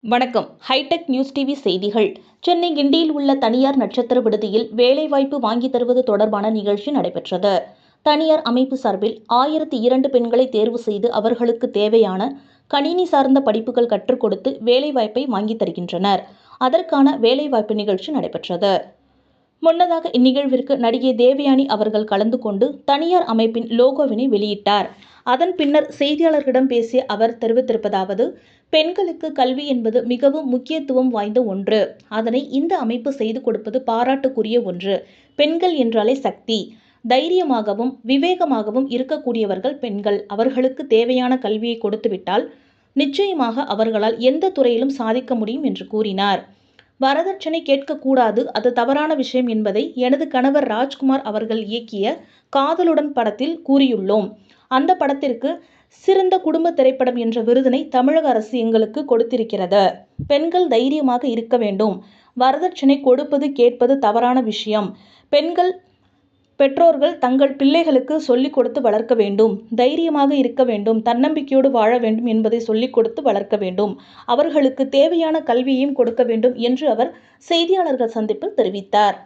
வணக்கம். Hitech news TV செய்திகள். சென்னை கிண்டியில் உள்ள தனியார் நட்சத்திர விடுதியில் வேலைவாய்ப்பு வாங்கி தருவது தொடர்பான நிகழ்ச்சி நடைபெற்றது. தனியார் அமைப்பு சார்பில் ஆயிரத்தி இரண்டு பெண்களை தேர்வு செய்து அவர்களுக்கு தேவையான கணினி சார்ந்த படிப்புகள் கற்றுக் கொடுத்து வேலைவாய்ப்பை வாங்கி தருகின்றனர். அதற்கான வேலைவாய்ப்பு நிகழ்ச்சி நடைபெற்றது. முன்னதாக இந்நிகழ்விற்கு நடிகை தேவயானி அவர்கள் கலந்து கொண்டு தனியார் அமைப்பின் லோகோவினை வெளியிட்டார். அதன் பின்னர் செய்தியாளர்களிடம் பேசிய அவர் தெரிவித்திருப்பதாவது பெண்களுக்கு கல்வி என்பது மிகவும் முக்கியத்துவம் வாய்ந்த ஒன்று. அதனை இந்த அமைப்பு செய்து கொடுப்பது பாராட்டுக்குரிய ஒன்று. பெண்கள் என்றாலே சக்தி. தைரியமாகவும் விவேகமாகவும் இருக்கக்கூடியவர்கள் பெண்கள். அவர்களுக்கு தேவையான கல்வியை கொடுத்துவிட்டால் நிச்சயமாக அவர்களால் எந்த துறையிலும் சாதிக்க முடியும் என்று கூறினார். வரதட்சணை கேட்கக்கூடாது அது தவறான விஷயம் என்பதை எனது கணவர் ராஜ்குமார் அவர்கள் இயக்கிய காதலுடன் படத்தில் கூறியுள்ளோம். அந்த படத்திற்கு சிறந்த குடும்ப திரைப்படம் என்ற விருதினை தமிழக அரசு எங்களுக்கு கொடுத்திருக்கிறது. பெண்கள் தைரியமாக இருக்க வேண்டும். வரதட்சணை கொடுப்பது கேட்பது தவறான விஷயம். பெண்கள் பெற்றோர்கள் தங்கள் பிள்ளைகளுக்கு சொல்லிக் கொடுத்து வளர்க்க வேண்டும். தைரியமாக இருக்க வேண்டும். தன்னம்பிக்கையோடு வாழ வேண்டும் என்பதை சொல்லிக் கொடுத்து வளர்க்க வேண்டும். அவர்களுக்கு தேவையான கல்வியையும் கொடுக்க வேண்டும் என்று அவர் செய்தியாளர்கள் சந்திப்பில் தெரிவித்தார்.